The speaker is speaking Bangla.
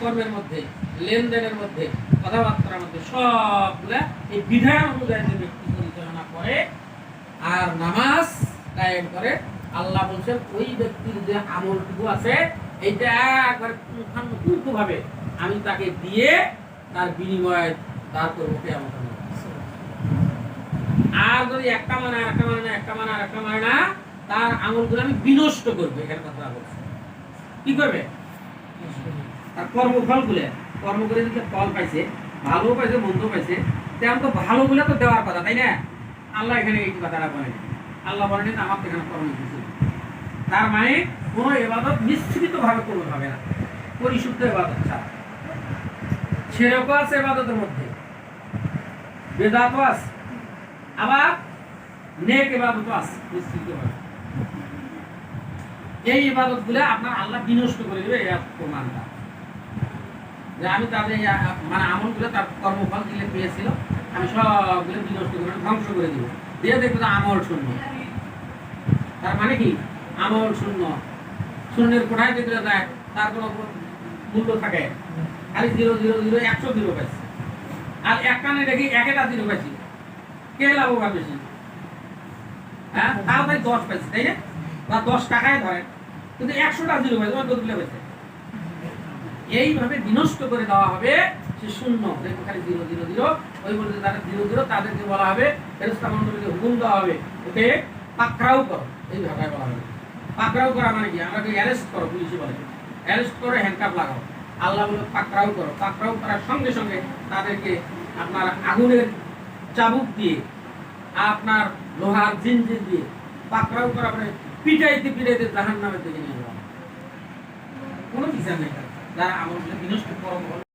কর্মের মধ্যে, লেনদেনের মধ্যে, কথাবার্তার মধ্যে সবগুলা এই বিধান অনুযায়ী যে ব্যক্তি পরিচালনা করে আর নামাজ কায়েম করে, আল্লাহ বলছেন ওই ব্যক্তির যে আমলটুকু আছে, এইটা একবার পুঙ্খানুপুঙ্খ ভাবে আমি তাকে দিয়ে তার বিনিময়ে তার করব কেমন আর যদি একটা মানে একটা মানে না, একটা মানে একটা মানে না, তার আমলগুলো আমি বিনষ্ট করব, এখানে কথা বলছি। কি করবে? তার কর্মফলগুলো কর্ম করে যদি ফল পাইছে ভালো পাইছে মন্দ পাইছে তেমন তো ভালো গুলো তো দেওয়ার কথা, তাই না? আল্লাহ এখানে এই কথাটা বলেন আল্লাহ বলেন আমার তো এখানে কর্ম দিচ্ছে তার মানে কোনো এবাদত নিশ্চিত ভাবে করতে হবে না। পরিশুদ্ধ এবাদত ছাড়া। সেরকম আছে এবাদতের মধ্যে। বেদাতও আছে। আবার নেক এবাদতও আছে নিশ্চিত ভাবে এই ইবাদতগুলো আপনার আল্লাহ বিনষ্ট করে দেবে এই প্রমাণটা। যে আমি তাদের মানে আমলগুলো তার কর্মফল দিলে পেয়েছিল, আমি সবগুলো বিনষ্ট করে ধ্বংস করে দিব। দিয়ে দেখব তো আমল শূন্য। তার মানে কি? আমল শূন্য। শূন্যের কোঠায় দেখলে যায় তার কোনো মূল্য থাকে খালি জিরো জিরো জিরো, একশো জিরো পাইছে। আর এক কানে দেখি এক একটা জিরো পাইছি। কে লাভবান বেশি? হ্যাঁ? তাও তাই দশ পাইছে, তাই না? বা দশ টাকায় ধরেন কিন্তু একশোটা জিরো পাইছে দোকানে পাইছে। এইভাবে বিনষ্ট করে দেওয়া হবে, সে শূন্য। দেখো খালি জিরো জিরো জিরো। ওই বলতে তারা জিরো জিরো, তাদেরকে বলা হবে ফেরস্তা মন্ডলীকে হুকুম দেওয়া হবে। ওকে? পাকড়াও করো। এই ভাষায় বলা হবে। পাকড়াও করা মানে কি? আমাকে অ্যারেস্ট করো, পুলিশে বলে। অ্যারেস্ট করে হ্যান্ডকাপ লাগাও। আল্লাহ বলে পাকড়াও করো। পাকড়াও করার সঙ্গে সঙ্গে তাদেরকে আপনার আগুনের চাবুক দিয়ে, আপনার লোহার জিনজিন দিয়ে পাকড়াও করা মানে পিটাইতে পিটাইতে জাহান নামের দিকে নিয়ে যাওয়া। কোনো বিচার নেই। যারা আমল বিনষ্ট কর্ম